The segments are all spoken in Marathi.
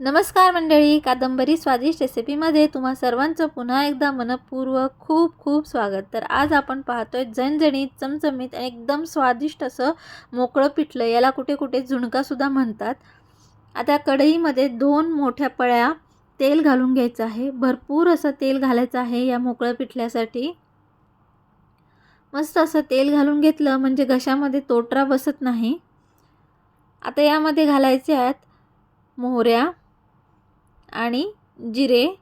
नमस्कार मंडळी कादंबरी स्वादिष्ट रेसिपीमध्ये तुम्हा सर्वांचं पुन्हा एकदा मनपूर्वक खूप खूप स्वागत. तर आज आपण पाहतोय झणझणीत चमचमीत आणि एकदम स्वादिष्ट असं मोकळं पिठलं याला कुठे कुठे झुणकासुद्धा म्हणतात. आता कढईमध्ये दोन मोठ्या पळ्या तेल घालून घ्यायचं आहे. भरपूर असं तेल घालायचं आहे या मोकळं पिठल्यासाठी. मस्त असं तेल घालून घेतलं म्हणजे घशामध्ये तोटरा बसत नाही. आता यामध्ये घालायचे आहेत मोहऱ्या आणि जिरे.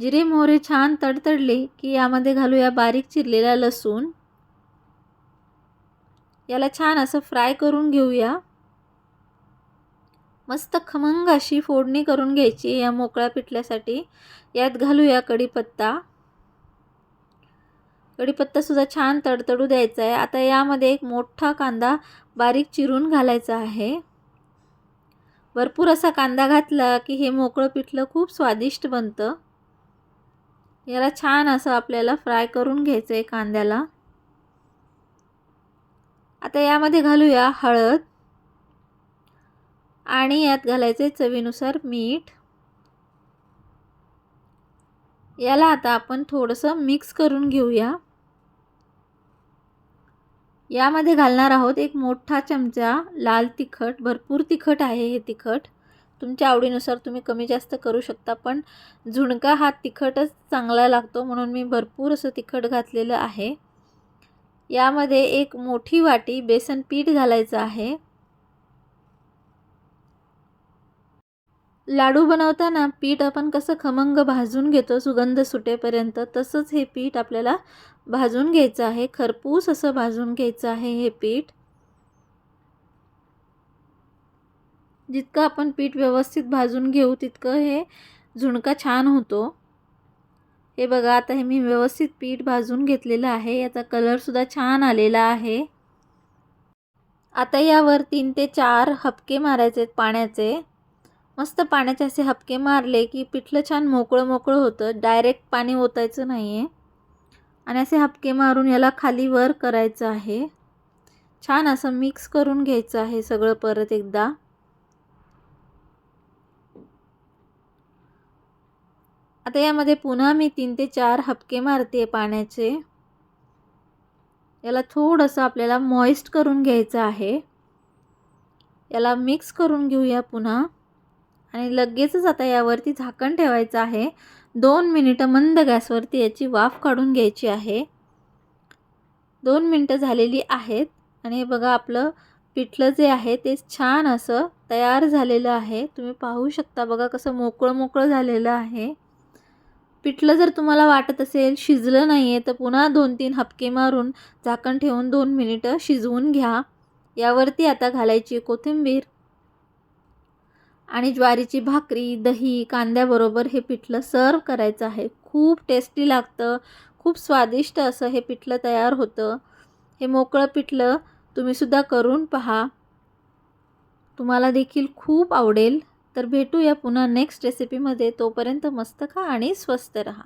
जिरे मोहरे छान तडतडले की यामध्ये घालूया बारीक चिरलेला लसूण. याला छान असं फ्राय करून घेऊया. मस्त खमंग अशी फोडणी करून घ्यायची या मोकळ्या पिठल्यासाठी. यात घालूया कढीपत्ता. कढीपत्तासुद्धा छान तडतडू द्यायचा आहे. आता यामध्ये एक मोठा कांदा बारीक चिरून घालायचा आहे. भरपूर असा कांदा घातला की हे मोकळं पिठलं खूप स्वादिष्ट बनतं. याला छान असं आपल्याला फ्राय करून घ्यायचं आहे कांद्याला. आता यामध्ये घालूया हळद. आणि यात घालायचे चवीनुसार मीठ. याला आता आपण थोडंसं मिक्स करून घेऊया. यामध्ये घालणार आहोत एक मोठा चमचा लाल तिखट भरपूर तिखट आहे हे तिखट. तुमच्या आवडीनुसार तुम्ही कमी जास्त करू शकता पण झुणका हा तिखटच चांगला लागतो म्हणून मी भरपूर असं तिखट घातलेलं आहे. यामध्ये एक मोठी वाटी बेसन पीठ घालायचं आहे. लाडू बनवताना पीठ आपण कसं खमंग भाजून घेतो सुगंध सुटेपर्यंत तसंच हे पीठ आपल्याला भाजून घ्यायचं आहे. खरपूस असं भाजून घ्यायचं आहे हे पीठ. जितकं आपण पीठ व्यवस्थित भाजून घेऊ तितकं हे झुणका छान होतो. हे बघा आता हे मी व्यवस्थित पीठ भाजून घेतलेलं आहे. याचा कलरसुद्धा छान आलेला आहे. आता यावर तीन ते चार हपके मारायचे आहेत पाण्याचे. मस्त पाण्याचे असे हपके मारले की पिठलं छान मोकळं मोकळं होतं. डायरेक्ट पाणी ओतायचं नाही आहे आणि असे हपके मारून याला खाली वर करायचं आहे. छान असं मिक्स करून घ्यायचं आहे सगळं परत एकदा. आता यामध्ये पुन्हा मी तीन ते चार हपके मारते पाण्याचे. याला थोडंसं आपल्याला मॉइस्ट करून घ्यायचं आहे. याला मिक्स करून घेऊया पुन्हा. आणि लगेचच आता यावरती झाकण ठेवायचं आहे. दोन मिनिटं मंद गॅसवरती याची वाफ काढून घ्यायची आहे. दोन मिनटं झालेली आहेत आणि हे बघा आपलं पिठलं जे आहे ते छान असं तयार झालेलं आहे. तुम्ही पाहू शकता बघा कसं मोकळं मोकळं झालेलं आहे. पिठलं जर तुम्हाला वाटत असेल शिजलं नाही आहे तर पुन्हा दोन तीन हपके मारून झाकण ठेवून दोन मिनिटं शिजवून घ्या. यावरती आता घालायची कोथिंबीर. आणि ज्वारीची भाकरी दही कांद्याबरोबर हे पिठलं सर्व करायचं आहे. खूप टेस्टी लागतं खूप स्वादिष्ट असं हे पिठलं तयार होतं. हे मोकळं पिठलं तुम्हीसुद्धा करून पहा. तुम्हाला देखील खूप आवडेल. तर भेटूया पुन्हा नेक्स्ट रेसिपीमध्ये तोपर्यंत मस्त खा आणि स्वस्त रहा.